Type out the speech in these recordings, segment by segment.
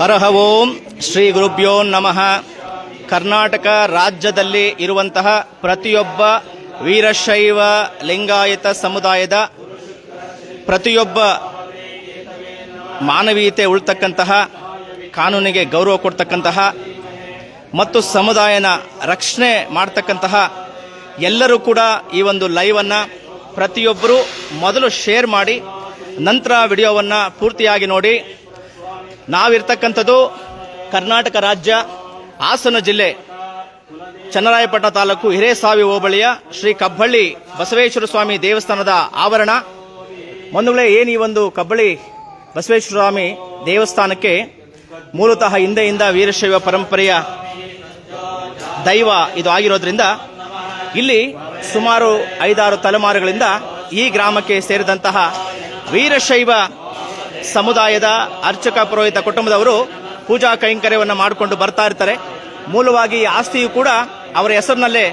ಹರಹ ಓಂ ಶ್ರೀ ಗುರುಭ್ಯೋ ನಮಃ. ಕರ್ನಾಟಕ ರಾಜ್ಯದಲ್ಲಿ ಇರುವಂತಹ ಪ್ರತಿಯೊಬ್ಬ ವೀರಶೈವ ಲಿಂಗಾಯತ ಸಮುದಾಯದ ಪ್ರತಿಯೊಬ್ಬ ಮಾನವೀಯತೆ ಉಳ್ತಕ್ಕಂತಹ, ಕಾನೂನಿಗೆ ಗೌರವ ಕೊಡ್ತಕ್ಕಂತಹ ಮತ್ತು ಸಮುದಾಯನ ರಕ್ಷಣೆ ಮಾಡ್ತಕ್ಕಂತಹ ಎಲ್ಲರೂ ಕೂಡ ಈ ಒಂದು ಲೈವನ್ನು ಪ್ರತಿಯೊಬ್ಬರು ಮೊದಲು ಶೇರ್ ಮಾಡಿ, ನಂತರ ವಿಡಿಯೋವನ್ನು ಪೂರ್ತಿಯಾಗಿ ನೋಡಿ ನಾವಿರ್ತಕ್ಕಂಥದ್ದು ಕರ್ನಾಟಕ ರಾಜ್ಯ ಹಾಸನ ಜಿಲ್ಲೆ, ಚನ್ನರಾಯಪಟ್ಟಣ ತಾಲೂಕು ಹಿರೇಸಾವಿ ಹೋಬಳಿಯ ಶ್ರೀ ಕಬ್ಬಳ್ಳಿ ಬಸವೇಶ್ವರ ಸ್ವಾಮಿ ದೇವಸ್ಥಾನದ ಆವರಣ. ಬಂಧುಗಳೇ, ಏನು ಈ ಒಂದು ಕಬ್ಬಳ್ಳಿ ಬಸವೇಶ್ವರ ಸ್ವಾಮಿ ದೇವಸ್ಥಾನಕ್ಕೆ ಮೂಲತಃ ಹಿಂದೆಯಿಂದ ವೀರಶೈವ ಪರಂಪರೆಯ ದೈವ ಇದು ಆಗಿರೋದ್ರಿಂದ ಇಲ್ಲಿ ಸುಮಾರು ಐದಾರು ತಲೆಮಾರುಗಳಿಂದ ಈ ಗ್ರಾಮಕ್ಕೆ ಸೇರಿದಂತಹ ವೀರಶೈವ ಸಮುದಾಯದ ಅರ್ಚಕ ಪುರೋಹಿತ ಕುಟುಂಬದವರು ಪೂಜಾ ಕೈಂಕರ್ಯವನ್ನು ಮಾಡಿಕೊಂಡು ಬರ್ತಾ ಇರ್ತಾರೆ. ಮೂಲವಾಗಿ ಈ ಆಸ್ತಿಯು ಕೂಡ ಅವರ ಹೆಸರಿನಲ್ಲೇ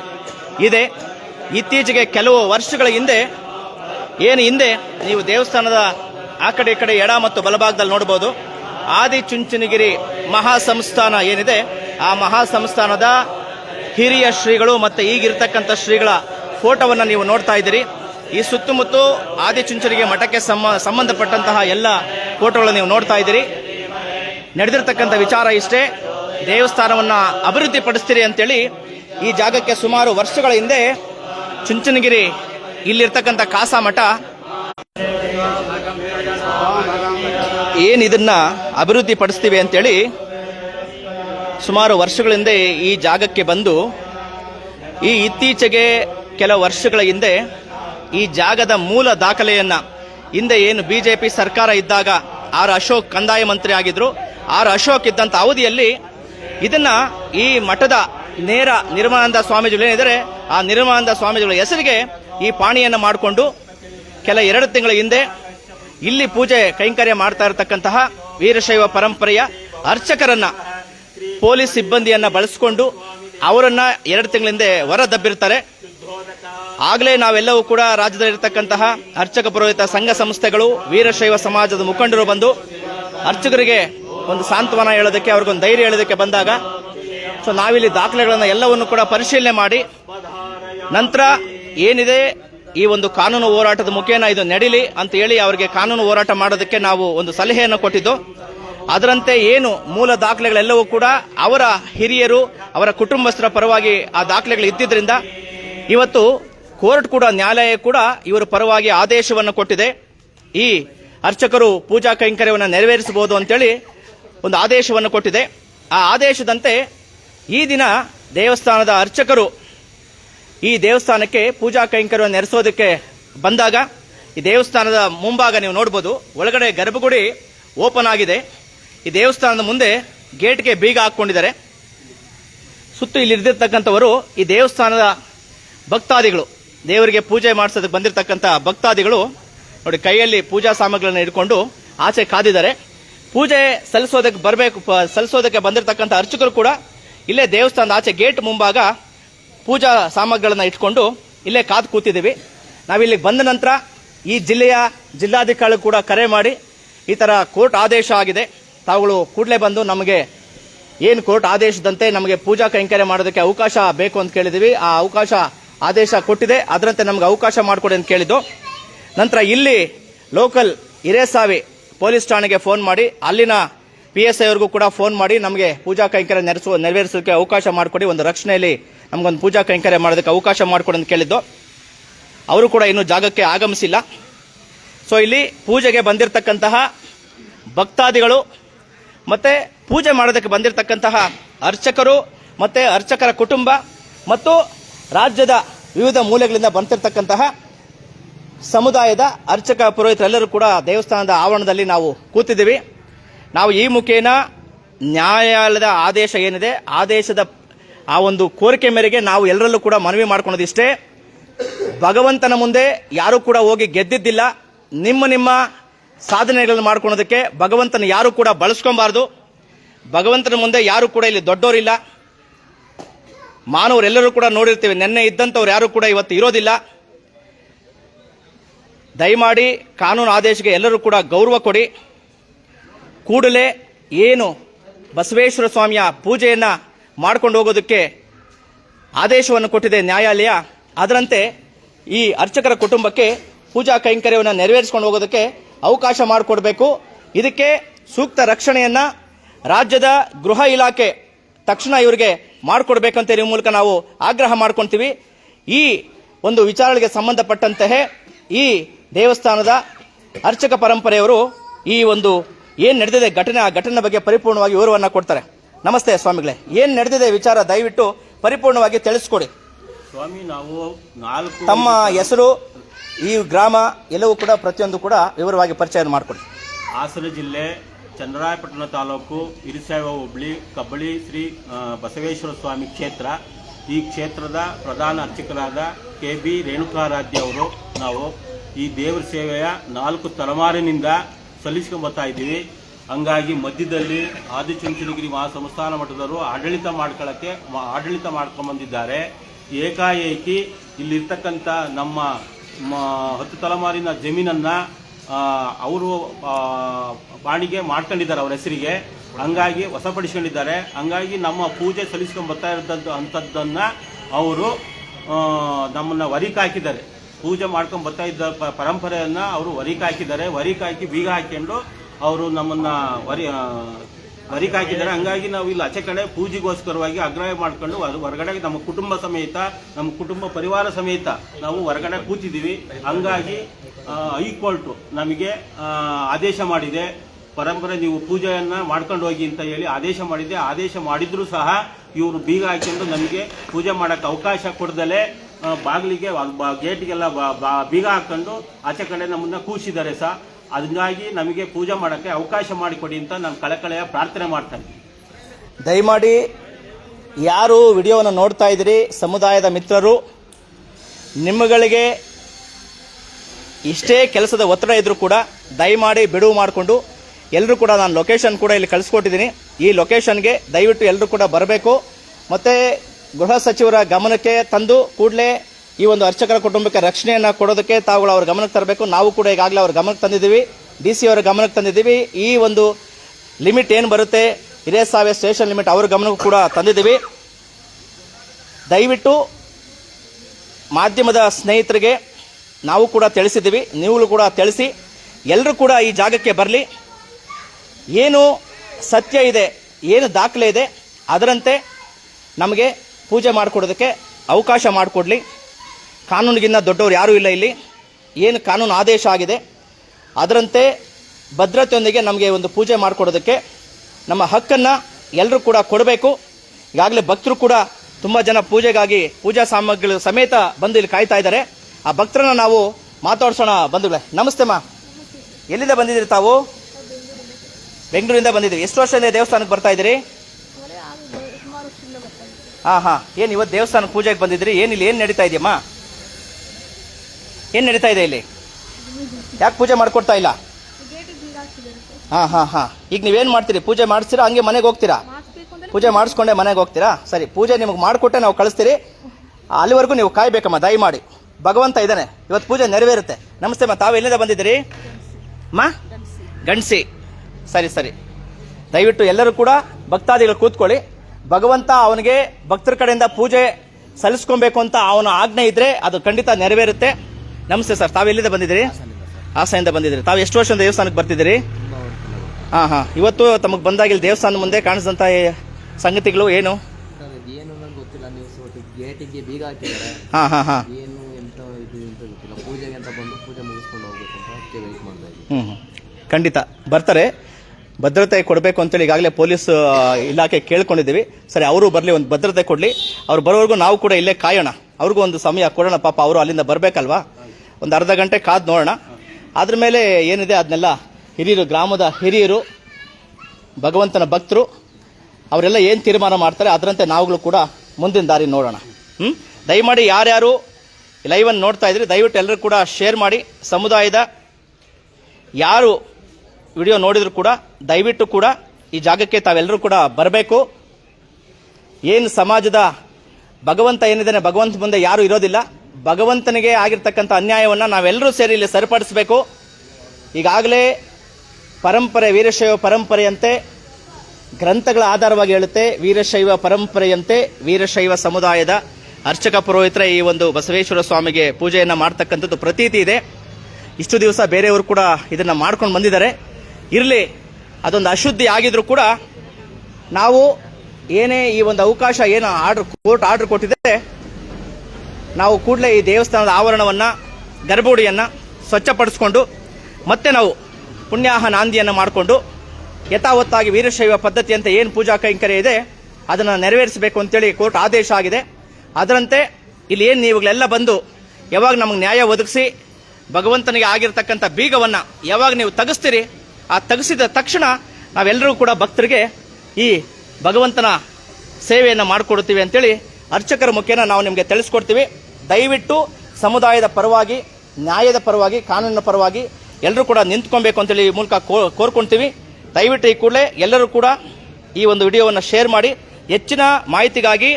ಇದೆ. ಇತ್ತೀಚೆಗೆ ಕೆಲವು ವರ್ಷಗಳ ಹಿಂದೆ, ಏನು ಹಿಂದೆ, ನೀವು ದೇವಸ್ಥಾನದ ಆ ಕಡೆ ಈ ಕಡೆ ಎಡ ಮತ್ತು ಬಲಭಾಗದಲ್ಲಿ ನೋಡಬಹುದು. ಆದಿ ಚುಂಚನಗಿರಿ ಮಹಾ ಸಂಸ್ಥಾನ ಏನಿದೆ, ಆ ಮಹಾ ಸಂಸ್ಥಾನದ ಹಿರಿಯ ಶ್ರೀಗಳು ಮತ್ತೆ ಈಗಿರ್ತಕ್ಕಂಥ ಶ್ರೀಗಳ ಫೋಟೋವನ್ನು ನೀವು ನೋಡ್ತಾ ಇದ್ದೀರಿ. ಈ ಸುತ್ತಮುತ್ತ ಆದಿಚುಂಚನಗಿರಿ ಮಠಕ್ಕೆ ಸಂಬ, ಸಂಬಂಧಪಟ್ಟಂತಹ ಎಲ್ಲ ಫೋಟೋಗಳನ್ನು ನೀವು ನೋಡ್ತಾ ಇದ್ದೀರಿ. ನಡೆದಿರ್ತಕ್ಕಂಥ ವಿಚಾರ ಇಷ್ಟೇ. ದೇವಸ್ಥಾನವನ್ನು ಅಭಿವೃದ್ಧಿ ಪಡಿಸ್ತೀರಿ ಅಂತೇಳಿ ಈ ಜಾಗಕ್ಕೆ ಸುಮಾರು ವರ್ಷಗಳ ಹಿಂದೆ ಚುಂಚನಗಿರಿ ಇಲ್ಲಿರ್ತಕ್ಕಂಥ ಕಾಸಾ ಮಠ ಏನು ಇದನ್ನ ಅಭಿವೃದ್ಧಿ ಪಡಿಸ್ತೀವಿ ಅಂತೇಳಿ ಸುಮಾರು ವರ್ಷಗಳ ಹಿಂದೆ ಈ ಜಾಗಕ್ಕೆ ಬಂದು ಈ ಇತ್ತೀಚೆಗೆ ಕೆಲ ವರ್ಷಗಳ ಹಿಂದೆ ಈ ಜಾಗದ ಮೂಲ ದಾಖಲೆಯನ್ನ ಹಿಂದೆ ಏನು ಬಿಜೆಪಿ ಸರ್ಕಾರ ಇದ್ದಾಗ ಆರ್ ಅಶೋಕ್ ಕಂದಾಯ ಮಂತ್ರಿ ಆಗಿದ್ರು. ಆರ್ ಅಶೋಕ್ ಇದ್ದಂಥ ಅವಧಿಯಲ್ಲಿ ಇದನ್ನ ಈ ಮಠದ ನೇರ ನಿರ್ಮಲಾನಂದ ಸ್ವಾಮೀಜಿಗಳು ಏನಿದ್ದಾರೆ, ಆ ನಿರ್ಮಲಾನಂದ ಸ್ವಾಮೀಜಿಗಳ ಹೆಸರಿಗೆ ಈ ಪಾಣಿಯನ್ನು ಮಾಡಿಕೊಂಡು ಕೆಲ ಎರಡು ತಿಂಗಳ ಹಿಂದೆ ಇಲ್ಲಿ ಪೂಜೆ ಕೈಂಕರ್ಯ ಮಾಡ್ತಾ ಇರತಕ್ಕಂತಹ ವೀರಶೈವ ಪರಂಪರೆಯ ಅರ್ಚಕರನ್ನ ಪೊಲೀಸ್ ಸಿಬ್ಬಂದಿಯನ್ನ ಬಳಸಿಕೊಂಡು ಅವರನ್ನ ಎರಡು ತಿಂಗಳ ಹಿಂದೆ ಹೊರ ದಬ್ಬಿರ್ತಾರೆ ಆಗಲೇ ನಾವೆಲ್ಲವೂ ಕೂಡ ರಾಜ್ಯದಲ್ಲಿರ್ತಕ್ಕಂತಹ ಅರ್ಚಕ ಪುರೋಹಿತ ಸಂಘ ಸಂಸ್ಥೆಗಳು, ವೀರಶೈವ ಸಮಾಜದ ಮುಖಂಡರು ಬಂದು ಅರ್ಚಕರಿಗೆ ಒಂದು ಸಾಂತ್ವನ ಹೇಳೋದಕ್ಕೆ, ಅವ್ರಿಗೊಂದು ಧೈರ್ಯ ಹೇಳೋದಕ್ಕೆ ಬಂದಾಗ, ಸೊ ನಾವಿಲ್ಲಿ ದಾಖಲೆಗಳನ್ನು ಎಲ್ಲವನ್ನು ಕೂಡ ಪರಿಶೀಲನೆ ಮಾಡಿ, ನಂತರ ಏನಿದೆ ಈ ಒಂದು ಕಾನೂನು ಹೋರಾಟದ ಮುಖೇನ ಇದು ನಡೀಲಿ ಅಂತ ಹೇಳಿ ಅವರಿಗೆ ಕಾನೂನು ಹೋರಾಟ ಮಾಡೋದಕ್ಕೆ ನಾವು ಒಂದು ಸಲಹೆಯನ್ನು ಕೊಟ್ಟಿದ್ದು. ಅದರಂತೆ ಏನು ಮೂಲ ದಾಖಲೆಗಳೆಲ್ಲವೂ ಕೂಡ ಅವರ ಹಿರಿಯರು, ಅವರ ಕುಟುಂಬಸ್ಥರ ಪರವಾಗಿ ಆ ದಾಖಲೆಗಳು ಇದ್ದಿದ್ದರಿಂದ ಇವತ್ತು ಕೋರ್ಟ್ ಕೂಡ, ನ್ಯಾಯಾಲಯ ಕೂಡ ಇವರ ಪರವಾಗಿ ಆದೇಶವನ್ನು ಕೊಟ್ಟಿದೆ. ಈ ಅರ್ಚಕರು ಪೂಜಾ ಕೈಂಕರ್ಯವನ್ನು ನೆರವೇರಿಸಬಹುದು ಅಂತೇಳಿ ಒಂದು ಆದೇಶವನ್ನು ಕೊಟ್ಟಿದೆ. ಆ ಆದೇಶದಂತೆ ಈ ದಿನ ದೇವಸ್ಥಾನದ ಅರ್ಚಕರು ಈ ದೇವಸ್ಥಾನಕ್ಕೆ ಪೂಜಾ ಕೈಂಕರ್ಯವನ್ನು ನೆರೆಸೋದಕ್ಕೆ ಬಂದಾಗ, ಈ ದೇವಸ್ಥಾನದ ಮುಂಭಾಗ ನೀವು ನೋಡ್ಬೋದು, ಒಳಗಡೆ ಗರ್ಭಗುಡಿ ಓಪನ್ ಆಗಿದೆ. ಈ ದೇವಸ್ಥಾನದ ಮುಂದೆ ಗೇಟ್ಗೆ ಬೀಗ ಹಾಕ್ಕೊಂಡಿದ್ದಾರೆ. ಸುತ್ತು ಇಲ್ಲಿ ಇರ್ದಿರ್ತಕ್ಕಂಥವರು ಈ ದೇವಸ್ಥಾನದ ಭಕ್ತಾದಿಗಳು. ದೇವರಿಗೆ ಪೂಜೆ ಮಾಡಿಸೋದಕ್ಕೆ ಬಂದಿರತಕ್ಕಂಥ ಭಕ್ತಾದಿಗಳು ನೋಡಿ ಕೈಯಲ್ಲಿ ಪೂಜಾ ಸಾಮಗ್ರಿಗಳನ್ನು ಇಟ್ಕೊಂಡು ಆಚೆ ಕಾದಿದ್ದಾರೆ. ಪೂಜೆ ಸಲ್ಲಿಸೋದಕ್ಕೆ ಬರಬೇಕು ಸಲ್ಲಿಸೋದಕ್ಕೆ ಬಂದಿರತಕ್ಕಂಥ ಅರ್ಚಕರು ಕೂಡ ಇಲ್ಲೇ ದೇವಸ್ಥಾನದ ಆಚೆ ಗೇಟ್ ಮುಂಭಾಗ ಪೂಜಾ ಸಾಮಗ್ರಿಗಳನ್ನ ಇಟ್ಕೊಂಡು ಇಲ್ಲೇ ಕಾದು ಕೂತಿದ್ದೀವಿ. ನಾವಿಲ್ಲಿಗೆ ಬಂದ ನಂತರ ಈ ಜಿಲ್ಲೆಯ ಜಿಲ್ಲಾಧಿಕಾರಿ ಕೂಡ ಕರೆ ಮಾಡಿ ಈ ಥರ ಕೋರ್ಟ್ ಆದೇಶ ಆಗಿದೆ. ತಾವುಗಳು ಕೂಡಲೇ ಬಂದು ನಮಗೆ ಏನು ಕೋರ್ಟ್ ಆದೇಶದಂತೆ ನಮಗೆ ಪೂಜಾ ಕೈಂಕರ್ಯ ಮಾಡೋದಕ್ಕೆ ಅವಕಾಶ ಬೇಕು ಅಂತ ಕೇಳಿದ್ದೀವಿ. ಆ ಅವಕಾಶ ಆದೇಶ ಕೊಟ್ಟಿದೆ. ಅದರಂತೆ ನಮಗೆ ಅವಕಾಶ ಮಾಡಿಕೊಡಿ ಅಂತ ಕೇಳಿದ್ದು. ನಂತರ ಇಲ್ಲಿ ಲೋಕಲ್ ಹಿರೇಸಾವಿ ಪೊಲೀಸ್ ಠಾಣೆಗೆ ಫೋನ್ ಮಾಡಿ, ಅಲ್ಲಿನ ಪಿ ಎಸ್ ಐವರೆಗೂ ಕೂಡ ಫೋನ್ ಮಾಡಿ, ನಮಗೆ ಪೂಜಾ ಕೈಂಕರ್ಯ ನೆರೆಸುವ ನೆರವೇರಿಸೋಕ್ಕೆ ಅವಕಾಶ ಮಾಡಿಕೊಡಿ, ಒಂದು ರಕ್ಷಣೆಯಲ್ಲಿ ನಮಗೊಂದು ಪೂಜಾ ಕೈಂಕರ್ಯ ಮಾಡೋದಕ್ಕೆ ಅವಕಾಶ ಮಾಡಿಕೊಡಿ ಅಂತ ಕೇಳಿದ್ದು. ಅವರು ಕೂಡ ಇನ್ನೂ ಜಾಗಕ್ಕೆ ಆಗಮಿಸಿಲ್ಲ. ಸೊ ಇಲ್ಲಿ ಪೂಜೆಗೆ ಬಂದಿರತಕ್ಕಂತಹ ಭಕ್ತಾದಿಗಳು ಮತ್ತು ಪೂಜೆ ಮಾಡೋದಕ್ಕೆ ಬಂದಿರತಕ್ಕಂತಹ ಅರ್ಚಕರು ಮತ್ತು ಅರ್ಚಕರ ಕುಟುಂಬ ಮತ್ತು ರಾಜ್ಯದ ವಿವಿಧ ಮೂಲೆಗಳಿಂದ ಬಂದಿರತಕ್ಕಂತಹ ಸಮುದಾಯದ ಅರ್ಚಕ ಪುರೋಹಿತರೆಲ್ಲರೂ ಕೂಡ ದೇವಸ್ಥಾನದ ಆವರಣದಲ್ಲಿ ನಾವು ಕೂತಿದ್ದೀವಿ. ನಾವು ಈ ಮುಖೇನ ನ್ಯಾಯಾಲಯದ ಆದೇಶ ಏನಿದೆ, ಆದೇಶದ ಆ ಒಂದು ಕೋರಿಕೆ ಮೇರೆಗೆ ನಾವು ಎಲ್ಲರಲ್ಲೂ ಕೂಡ ಮನವಿ ಮಾಡ್ಕೊಳೋದಿಷ್ಟೇ ಭಗವಂತನ ಮುಂದೆ ಯಾರೂ ಕೂಡ ಹೋಗಿ ಗೆದ್ದಿದ್ದಿಲ್ಲ. ನಿಮ್ಮ ನಿಮ್ಮ ಸಾಧನೆಗಳನ್ನು ಮಾಡ್ಕೊಳೋದಕ್ಕೆ ಭಗವಂತನ ಯಾರೂ ಕೂಡ ಬಳಸ್ಕೊಬಾರ್ದು. ಭಗವಂತನ ಮುಂದೆ ಯಾರು ಕೂಡ ಇಲ್ಲಿ ದೊಡ್ಡವರಿಲ್ಲ ಮಾನವರೆಲ್ಲರೂ ಕೂಡ ನೋಡಿರ್ತೀವಿ. ನಿನ್ನೆ ಇದ್ದಂಥವ್ರು ಯಾರು ಕೂಡ ಇವತ್ತು ಇರೋದಿಲ್ಲ. ದಯಮಾಡಿ ಕಾನೂನು ಆದೇಶಕ್ಕೆ ಎಲ್ಲರೂ ಕೂಡ ಗೌರವ ಕೊಡಿ. ಕೂಡಲೇ ಏನು ಬಸವೇಶ್ವರ ಸ್ವಾಮಿಯ ಪೂಜೆಯನ್ನು ಮಾಡ್ಕೊಂಡು ಹೋಗೋದಕ್ಕೆ ಆದೇಶವನ್ನು ಕೊಟ್ಟಿದೆ ನ್ಯಾಯಾಲಯ. ಅದರಂತೆ ಈ ಅರ್ಚಕರ ಕುಟುಂಬಕ್ಕೆ ಪೂಜಾ ಕೈಂಕರ್ಯವನ್ನು ನೆರವೇರಿಸಿಕೊಂಡು ಹೋಗೋದಕ್ಕೆ ಅವಕಾಶ ಮಾಡಿಕೊಡಬೇಕು. ಇದಕ್ಕೆ ಸೂಕ್ತ ರಕ್ಷಣೆಯನ್ನು ರಾಜ್ಯದ ಗೃಹ ಇಲಾಖೆ ತಕ್ಷಣ ಇವರಿಗೆ ಮಾಡಿಕೊಡ್ಬೇಕಂತ ಈ ಮೂಲಕ ನಾವು ಆಗ್ರಹ ಮಾಡ್ಕೊತೀವಿ. ಈ ಒಂದು ವಿಚಾರಗಳಿಗೆ ಸಂಬಂಧಪಟ್ಟಂತಹ ಈ ದೇವಸ್ಥಾನದ ಅರ್ಚಕ ಪರಂಪರೆಯವರು ಈ ಒಂದು ಏನು ನಡೆದಿದೆ ಘಟನೆ ಆ ಘಟನೆ ಬಗ್ಗೆ ಪರಿಪೂರ್ಣವಾಗಿ ವಿವರವನ್ನು ಕೊಡ್ತಾರೆ. ನಮಸ್ತೆ ಸ್ವಾಮಿಗಳೇ. ಏನು ನಡೆದಿದೆ ವಿಚಾರ ದಯವಿಟ್ಟು ಪರಿಪೂರ್ಣವಾಗಿ ತಿಳಿಸ್ಕೊಡಿ. ಸ್ವಾಮಿ ನಾವು ನಾಲ್ಕು ತಮ್ಮ ಹೆಸರು ಈ ಗ್ರಾಮ ಎಲ್ಲವೂ ಕೂಡ ಪ್ರತಿಯೊಂದು ಕೂಡ ವಿವರವಾಗಿ ಪರಿಚಯ ಮಾಡಿಕೊಡಿ. ಹಾಸನ ಜಿಲ್ಲೆ ಚನ್ನರಾಯಪಟ್ಟಣ ತಾಲೂಕು ಹಿರಿಸಾವ ಹೋಬಳಿ ಕಬ್ಬಳಿ ಶ್ರೀ ಬಸವೇಶ್ವರ ಸ್ವಾಮಿ ಕ್ಷೇತ್ರ. ಈ ಕ್ಷೇತ್ರದ ಪ್ರಧಾನ ಅರ್ಚಕರಾದ ಕೆ ಬಿ ರೇಣುಕಾರಾಧ್ಯ ಅವರು ನಾವು ಈ ದೇವರ ಸೇವೆಯ ನಾಲ್ಕು ತಲೆಮಾರಿನಿಂದ ಸಲ್ಲಿಸ್ಕೊಂಡ್ ಬರ್ತಾ ಇದ್ದೀವಿ. ಹಂಗಾಗಿ ಮಧ್ಯದಲ್ಲಿ ಆದಿಚುಂಚನಗಿರಿ ಮಹಾಸಂಸ್ಥಾನ ಮಠದವರು ಆಡಳಿತ ಮಾಡ್ಕೊಳ್ಳಕ್ಕೆ ಆಡಳಿತ ಮಾಡ್ಕೊಂಬಂದಿದ್ದಾರೆ. ಏಕಾಏಕಿ ಇಲ್ಲಿರ್ತಕ್ಕಂಥ ನಮ್ಮ ಹತ್ತು ತಲೆಮಾರಿನ ಜಮೀನನ್ನ ಅವರು ಬಾಣಿಗೆ ಮಾಡ್ಕೊಂಡಿದ್ದಾರೆ ಅವ್ರ ಹೆಸರಿಗೆ. ಹಂಗಾಗಿ ಹೊಸಪಡಿಸ್ಕೊಂಡಿದ್ದಾರೆ ಹಂಗಾಗಿ ನಮ್ಮ ಪೂಜೆ ಸಲ್ಲಿಸ್ಕೊಂಡು ಬರ್ತಾ ಇರೋದಂತ ಅಂಥದ್ದನ್ನ ಅವರು ನಮ್ಮನ್ನ ವರಿಕ ಹಾಕಿದ್ದಾರೆ ಪೂಜೆ ಮಾಡ್ಕೊಂಡು ಬರ್ತಾ ಇದ್ದ ಪರಂಪರೆಯನ್ನ ಅವರು ವರಿಕ್ ಹಾಕಿದ್ದಾರೆ ವರಿಕ್ ಹಾಕಿ ಬೀಗ ಹಾಕೊಂಡು ಅವರು ನಮ್ಮನ್ನ ವರಿ ವರಿಕ ಹಾಕಿದ್ದಾರೆ ಹಂಗಾಗಿ ನಾವು ಇಲ್ಲಿ ಆಚೆ ಕಡೆ ಪೂಜೆಗೋಸ್ಕರವಾಗಿ ಆಗ್ರಹ ಮಾಡ್ಕೊಂಡು ಹೊರಗಡೆ ನಮ್ಮ ಕುಟುಂಬ ಸಮೇತ, ನಮ್ಮ ಕುಟುಂಬ ಪರಿವಾರ ಸಮೇತ ನಾವು ಹೊರಗಡೆ ಕೂತಿದ್ದೀವಿ. ಹಂಗಾಗಿ ಹೈಕೋರ್ಟು ನಮಗೆ ಆದೇಶ ಮಾಡಿದೆ. ಪರಂಪರೆ ನೀವು ಪೂಜೆಯನ್ನು ಮಾಡ್ಕೊಂಡು ಹೋಗಿ ಅಂತ ಹೇಳಿ ಆದೇಶ ಮಾಡಿದೆ. ಆದೇಶ ಮಾಡಿದ್ರು ಸಹ ಇವರು ಬೀಗ ಹಾಕೊಂಡು ನಮಗೆ ಪೂಜೆ ಮಾಡೋಕ್ಕೆ ಅವಕಾಶ ಕೊಡ್ದಲೇ ಬಾಗಿಲಿಗೆ ಗೇಟ್ಗೆಲ್ಲ ಬೀಗ ಹಾಕೊಂಡು ಆಚೆ ಕಡೆ ನಮ್ಮನ್ನ ಕೂಸಿದ್ದಾರೆ ಸಹ. ಅದನ್ನಾಗಿ ನಮಗೆ ಪೂಜೆ ಮಾಡೋಕ್ಕೆ ಅವಕಾಶ ಮಾಡಿಕೊಡಿ ಅಂತ ನಾನು ಕಳಕಳೆಯ ಪ್ರಾರ್ಥನೆ ಮಾಡ್ತೇನೆ ದಯಮಾಡಿ ಯಾರು ವಿಡಿಯೋವನ್ನು ನೋಡ್ತಾ ಇದ್ದೀರಿ, ಸಮುದಾಯದ ಮಿತ್ರರು, ನಿಮ್ಮಗಳಿಗೆ ಇಷ್ಟೇ ಕೆಲಸದ ಒತ್ತಡ ಇದ್ದರೂ ಕೂಡ ದಯಮಾಡಿ ಬಿಡುವು ಮಾಡಿಕೊಂಡು ಎಲ್ಲರೂ ಕೂಡ ನಾನು ಲೊಕೇಶನ್ ಕೂಡ ಇಲ್ಲಿ ಕಳಿಸ್ಕೊಟ್ಟಿದ್ದೀನಿ. ಈ ಲೊಕೇಶನ್ಗೆ ದಯವಿಟ್ಟು ಎಲ್ಲರೂ ಕೂಡ ಬರಬೇಕು. ಮತ್ತು ಗೃಹ ಸಚಿವರ ಗಮನಕ್ಕೆ ತಂದು ಕೂಡಲೇ ಈ ಒಂದು ಅರ್ಚಕರ ಕುಟುಂಬಕ್ಕೆ ರಕ್ಷಣೆಯನ್ನು ಕೊಡೋದಕ್ಕೆ ತಾವುಗಳು ಅವ್ರ ಗಮನಕ್ಕೆ ತರಬೇಕು. ನಾವು ಕೂಡ ಈಗಾಗಲೇ ಅವ್ರ ಗಮನಕ್ಕೆ ತಂದಿದ್ದೀವಿ. ಡಿ ಸಿ ಅವರ ಗಮನಕ್ಕೆ ತಂದಿದ್ದೀವಿ. ಈ ಒಂದು ಲಿಮಿಟ್ ಏನು ಬರುತ್ತೆ? ಹಿರೇಸಾವೆ ಸ್ಟೇಷನ್ ಲಿಮಿಟ್ ಅವ್ರ ಗಮನಕ್ಕೂ ಕೂಡ ತಂದಿದ್ದೀವಿ. ದಯವಿಟ್ಟು ಮಾಧ್ಯಮದ ಸ್ನೇಹಿತರಿಗೆ ನಾವು ಕೂಡ ತಿಳಿಸಿದ್ದೀವಿ ನೀವು ಕೂಡ ತಿಳಿಸಿ. ಎಲ್ಲರೂ ಕೂಡ ಈ ಜಾಗಕ್ಕೆ ಬರಲಿ. ಏನು ಸತ್ಯ ಇದೆ, ಏನು ದಾಖಲೆ ಇದೆ, ಅದರಂತೆ ನಮಗೆ ಪೂಜೆ ಮಾಡಿಕೊಡೋದಕ್ಕೆ ಅವಕಾಶ ಮಾಡಿಕೊಡ್ಲಿ. ಕಾನೂನಿಗಿನ್ನ ದೊಡ್ಡವರು ಯಾರೂ ಇಲ್ಲ ಇಲ್ಲಿ. ಏನು ಕಾನೂನು ಆದೇಶ ಆಗಿದೆ, ಅದರಂತೆ ಭದ್ರತೆಯೊಂದಿಗೆ ನಮಗೆ ಒಂದು ಪೂಜೆ ಮಾಡಿಕೊಡೋದಕ್ಕೆ ನಮ್ಮ ಹಕ್ಕನ್ನು ಎಲ್ಲರೂ ಕೂಡ ಕೊಡಬೇಕು. ಈಗಾಗಲೇ ಭಕ್ತರು ಕೂಡ ತುಂಬ ಜನ ಪೂಜೆಗಾಗಿ ಪೂಜಾ ಸಾಮಗ್ರಿಗಳ ಸಮೇತ ಬಂದು ಇಲ್ಲಿ ಕಾಯ್ತಾ ಇದ್ದಾರೆ. ಆ ಭಕ್ತರನ್ನ ನಾವು ಮಾತಾಡ್ಸೋಣ. ಬಂಧುಗಳೇ, ನಮಸ್ತೆ ಮಾ. ಎಲ್ಲಿಂದ ಬಂದಿದ್ದೀರಿ ತಾವು? ಬೆಂಗಳೂರಿಂದ ಬಂದಿದ್ದೀರಿ. ಎಷ್ಟು ವರ್ಷದಿಂದ ದೇವಸ್ಥಾನಕ್ಕೆ ಬರ್ತಾ ಇದ್ದೀರಿ? ಹಾಂ ಹಾಂ. ಏನು ಇವತ್ತು ದೇವಸ್ಥಾನ ಪೂಜೆಗೆ ಬಂದಿದ್ದೀರಿ? ಏನಿಲ್ಲ, ಏನು ನಡೀತಾ ಇದೆಯಮ್ಮ ಏನು ನಡೀತಾ ಇದೆ ಇಲ್ಲಿ? ಯಾಕೆ ಪೂಜೆ ಮಾಡ್ಕೊಡ್ತಾ ಇಲ್ಲ? ಹಾಂ ಹಾಂ ಹಾಂ. ಈಗ ನೀವೇನು ಮಾಡ್ತೀರಿ? ಪೂಜೆ ಮಾಡಿಸ್ತೀರಾ? ಹಂಗೆ ಮನೆಗೆ ಹೋಗ್ತೀರಾ? ಪೂಜೆ ಮಾಡಿಸ್ಕೊಂಡೆ ಮನೆಗೆ ಹೋಗ್ತೀರಾ? ಸರಿ, ಪೂಜೆ ನಿಮಗೆ ಮಾಡಿಕೊಟ್ಟೆ ನಾವು ಕಳಿಸ್ತೀರಿ. ಅಲ್ಲಿವರೆಗೂ ನೀವು ಕಾಯ್ಬೇಕಮ್ಮ, ದಯಮಾಡಿ. ಭಗವಂತ ಇದ್ದಾನೆ. ಇವತ್ತು ಪೂಜೆ ನೆರವೇರುತ್ತೆ. ನಮಸ್ತೆ ಮಾ ತಾವು ಎಲ್ಲಿಂದ ಬಂದಿದ್ದೀರಿ? ಮಾ? ಗಂಡಸಿ. ಸರಿ ಸರಿ. ದಯವಿಟ್ಟು ಎಲ್ಲರೂ ಕೂಡ ಭಕ್ತಾದಿಗಳು ಕೂತ್ಕೊಳ್ಳಿ. ಭಗವಂತ ಅವನಿಗೆ ಭಕ್ತರ ಕಡೆಯಿಂದ ಪೂಜೆ ಸಲ್ಲಿಸ್ಕೊಬೇಕು ಅಂತ ಅವನ ಆಜ್ಞೆ ಇದ್ರೆ ಅದು ಖಂಡಿತ ನೆರವೇರುತ್ತೆ. ನಮಸ್ತೆ ಸರ್ ತಾವು ಎಲ್ಲಿಂದ ಬಂದಿದ್ದೀರಿ? ಆಸೆಯಿಂದ ಬಂದಿದ್ದೀರಿ. ತಾವು ಎಷ್ಟು ವರ್ಷದಿಂದ ದೇವಸ್ಥಾನಕ್ಕೆ ಬರ್ತಿದ್ದೀರಿ? ಹಾಂ ಹಾಂ. ಇವತ್ತು ತಮಗೆ ಬಂದಾಗಿಲ್ಲ ದೇವಸ್ಥಾನ ದೇವಸ್ಥಾನದ ಮುಂದೆ ಕಾಣಿಸಿದಂಥ ಸಂಗತಿಗಳು ಏನು? ಸರ್ ಏನು ನಂಗೆ ಗೊತ್ತಿಲ್ಲ. ನೀವು ಒಟ್ಟು ಗೇಟಿಗೆ ಬೀಗ ಹಾಕಿದ್ದಾರೆ. ಹಾಂ ಹಾಂ ಹಾಂ ಏನು ಎಂತ ಇದು ಅಂತ ಗೊತ್ತಿಲ್ಲ ಪೂಜೆಗೆ ಅಂತ ಬಂದು ಪೂಜೆ ಮುಗಿಸ್ಕೊಂಡು ಹೋಗ್ಬೇಕು ಅಂತ ಅದಕ್ಕೆ ವೆಯ್ಟ್ ಮಾಡ್ತಾ ಇದ್ದೀವಿ ಹ್ಞೂ ಖಂಡಿತ. ಬರ್ತಾರೆ. ಭದ್ರತೆ ಕೊಡಬೇಕು ಅಂತೇಳಿ ಈಗಾಗಲೇ ಪೊಲೀಸ್ ಇಲಾಖೆ ಕೇಳ್ಕೊಂಡಿದ್ದೀವಿ. ಸರಿ, ಅವರು ಬರಲಿ, ಒಂದು ಭದ್ರತೆ ಕೊಡಲಿ. ಅವ್ರು ಬರೋವರೆಗೂ ನಾವು ಕೂಡ ಇಲ್ಲೇ ಕಾಯೋಣ. ಅವ್ರಿಗೂ ಒಂದು ಸಮಯ ಕೊಡೋಣ. ಪಾಪ ಅವರು ಅಲ್ಲಿಂದ ಬರಬೇಕಲ್ವಾ? ಒಂದು ಅರ್ಧ ಗಂಟೆ ಕಾದು ನೋಡೋಣ. ಅದ್ರ ಮೇಲೆ ಏನಿದೆ ಅದನ್ನೆಲ್ಲ ಹಿರಿಯರು, ಗ್ರಾಮದ ಹಿರಿಯರು, ಭಗವಂತನ ಭಕ್ತರು, ಅವರೆಲ್ಲ ಏನು ತೀರ್ಮಾನ ಮಾಡ್ತಾರೆ, ಅದರಂತೆ ನಾವುಗಳು ಕೂಡ ಮುಂದಿನ ದಾರಿ ನೋಡೋಣ. ಹ್ಞೂ ದಯಮಾಡಿ ಯಾರ್ಯಾರು ಲೈವನ್ನು ನೋಡ್ತಾ ಇದ್ರಿ, ದಯವಿಟ್ಟು ಎಲ್ಲರೂ ಕೂಡ ಶೇರ್ ಮಾಡಿ. ಸಮುದಾಯದ ಯಾರು ವಿಡಿಯೋ ನೋಡಿದ್ರು ಕೂಡ, ದಯವಿಟ್ಟು ಕೂಡ ಈ ಜಾಗಕ್ಕೆ ತಾವೆಲ್ಲರೂ ಕೂಡ ಬರಬೇಕು. ಏನು ಸಮಾಜದ ಭಗವಂತ ಏನಿದ್ದಾನೆ, ಭಗವಂತ ಮುಂದೆ ಯಾರು ಇರೋದಿಲ್ಲ. ಭಗವಂತನಿಗೆ ಆಗಿರ್ತಕ್ಕಂಥ ಅನ್ಯಾಯವನ್ನು ನಾವೆಲ್ಲರೂ ಸೇರಿ ಇಲ್ಲಿ ಸರಿಪಡಿಸಬೇಕು. ಈಗಾಗಲೇ ಪರಂಪರೆ, ವೀರಶೈವ ಪರಂಪರೆಯಂತೆ, ಗ್ರಂಥಗಳ ಆಧಾರವಾಗಿ ಹೇಳುತ್ತೆ, ವೀರಶೈವ ಪರಂಪರೆಯಂತೆ, ವೀರಶೈವ ಸಮುದಾಯದ ಅರ್ಚಕ ಪುರೋಹಿತರ ಈ ಒಂದು ಬಸವೇಶ್ವರ ಸ್ವಾಮಿಗೆ ಪೂಜೆಯನ್ನು ಮಾಡ್ತಕ್ಕಂಥದ್ದು ಪ್ರತೀತಿ ಇದೆ. ಇಷ್ಟು ದಿವಸ ಬೇರೆಯವರು ಕೂಡ ಇದನ್ನು ಮಾಡ್ಕೊಂಡು ಬಂದಿದ್ದಾರೆ. ಇರಲಿ, ಅದೊಂದು ಅಶುದ್ಧಿ ಆಗಿದ್ರು ಕೂಡ ನಾವು ಏನೇ ಈ ಒಂದು ಅವಕಾಶ ಏನು ಆರ್ಡರ್ ಕೋರ್ಟ್ ಆರ್ಡರ್ ಕೊಟ್ಟಿದೆ, ನಾವು ಕೂಡಲೇ ಈ ದೇವಸ್ಥಾನದ ಆವರಣವನ್ನು, ಗರ್ಭಗುಡಿಯನ್ನು ಸ್ವಚ್ಛಪಡಿಸ್ಕೊಂಡು, ಮತ್ತೆ ನಾವು ಪುಣ್ಯಾಹ ನಾಂದಿಯನ್ನು ಮಾಡಿಕೊಂಡು, ಯಥಾವತ್ತಾಗಿ ವೀರಶೈವ ಪದ್ಧತಿ ಅಂತ ಏನು ಪೂಜಾ ಕೈಂಕರ್ಯ ಇದೆ, ಅದನ್ನು ನೆರವೇರಿಸಬೇಕು ಅಂತೇಳಿ ಕೋರ್ಟ್ ಆದೇಶ ಆಗಿದೆ. ಅದರಂತೆ ಇಲ್ಲಿ ಏನು ನೀವುಗಳೆಲ್ಲ ಬಂದು ಯಾವಾಗ ನಮಗೆ ನ್ಯಾಯ ಒದಗಿಸಿ ಭಗವಂತನಿಗೆ ಆಗಿರ್ತಕ್ಕಂಥ ಬೀಗವನ್ನು ಯಾವಾಗ ನೀವು ತಗಿಸ್ತೀರಿ, ಆ ತಗಿಸಿದ ತಕ್ಷಣ ನಾವೆಲ್ಲರೂ ಕೂಡ ಭಕ್ತರಿಗೆ ಈ ಭಗವಂತನ ಸೇವೆಯನ್ನು ಮಾಡಿಕೊಡ್ತೀವಿ ಅಂತೇಳಿ ಅರ್ಚಕರ ಮುಖೇನ ನಾವು ನಿಮಗೆ ತಿಳಿಸ್ಕೊಡ್ತೀವಿ. ದಯವಿಟ್ಟು ಸಮುದಾಯದ ಪರವಾಗಿ, ನ್ಯಾಯದ ಪರವಾಗಿ, ಕಾನೂನಿನ ಪರವಾಗಿ ಎಲ್ಲರೂ ಕೂಡ ನಿಂತ್ಕೊಬೇಕು ಅಂತೇಳಿ ಈ ಮೂಲಕ ಕೋರ್ಕೊಳ್ತೀವಿ ದಯವಿಟ್ಟು ಈ ಕೂಡಲೇ ಎಲ್ಲರೂ ಕೂಡ ಈ ಒಂದು ವಿಡಿಯೋವನ್ನು ಶೇರ್ ಮಾಡಿ. ಹೆಚ್ಚಿನ ಮಾಹಿತಿಗಾಗಿ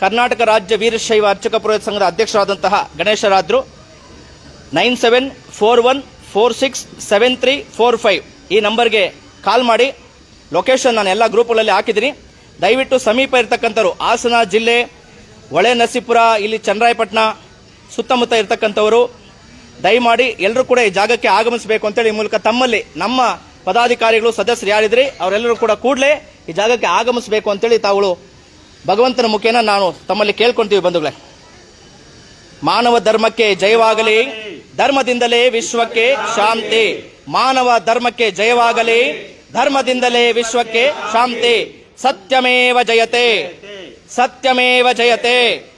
ಕರ್ನಾಟಕ ರಾಜ್ಯ ವೀರಶೈವ ಅರ್ಚಕ ಪುರೋಹಿತ ಸಂಘದ ಅಧ್ಯಕ್ಷರಾದಂತಹ ಗಣೇಶರಾದ್ರು nine seven four one four six seven three four five. ಈ ನಂಬರ್ಗೆ ಕಾಲ್ ಮಾಡಿ. ಲೊಕೇಶನ್ ನಾನು ಎಲ್ಲ ಗ್ರೂಪ್ಗಳಲ್ಲಿ ಹಾಕಿದ್ದೀನಿ. ದಯವಿಟ್ಟು ಸಮೀಪ ಇರ್ತಕ್ಕಂಥವ್ರು, ಹಾಸನ ಜಿಲ್ಲೆ, ಹೊಳೆ ನರಸೀಪುರ, ಇಲ್ಲಿ ಚನ್ನರಾಯಪಟ್ಟಣ ಸುತ್ತಮುತ್ತ ಇರತಕ್ಕಂಥವರು, ದಯಮಾಡಿ ಎಲ್ಲರೂ ಕೂಡ ಈ ಜಾಗಕ್ಕೆ ಆಗಮಿಸಬೇಕು ಅಂತೇಳಿ ಈ ಮೂಲಕ ತಮ್ಮಲ್ಲಿ ನಮ್ಮ ಪದಾಧಿಕಾರಿಗಳು, ಸದಸ್ಯರು ಯಾರಿದ್ರಿ, ಅವರೆಲ್ಲರೂ ಕೂಡ ಕೂಡಲೇ ಈ ಜಾಗಕ್ಕೆ ಆಗಮಿಸಬೇಕು ಅಂತೇಳಿ ತಾವುಗಳು ಭಗವಂತನ ಮುಖೇನ ನಾನು ತಮ್ಮಲ್ಲಿ ಕೇಳ್ಕೊಂತೀವಿ ಬಂಧುಗಳೇ. ಮಾನವ ಧರ್ಮಕ್ಕೆ ಜಯವಾಗಲಿ. ಧರ್ಮದಿಂದಲೇ ವಿಶ್ವಕ್ಕೆ ಶಾಂತಿ. ಮಾನವ ಧರ್ಮಕ್ಕೆ ಜಯವಾಗಲಿ. ಧರ್ಮದಿಂದಲೇ ವಿಶ್ವಕ್ಕೆ ಶಾಂತಿ. ಸತ್ಯಮೇವ ಜಯತೆ. ಸತ್ಯಮೇವ ಜಯತೆ.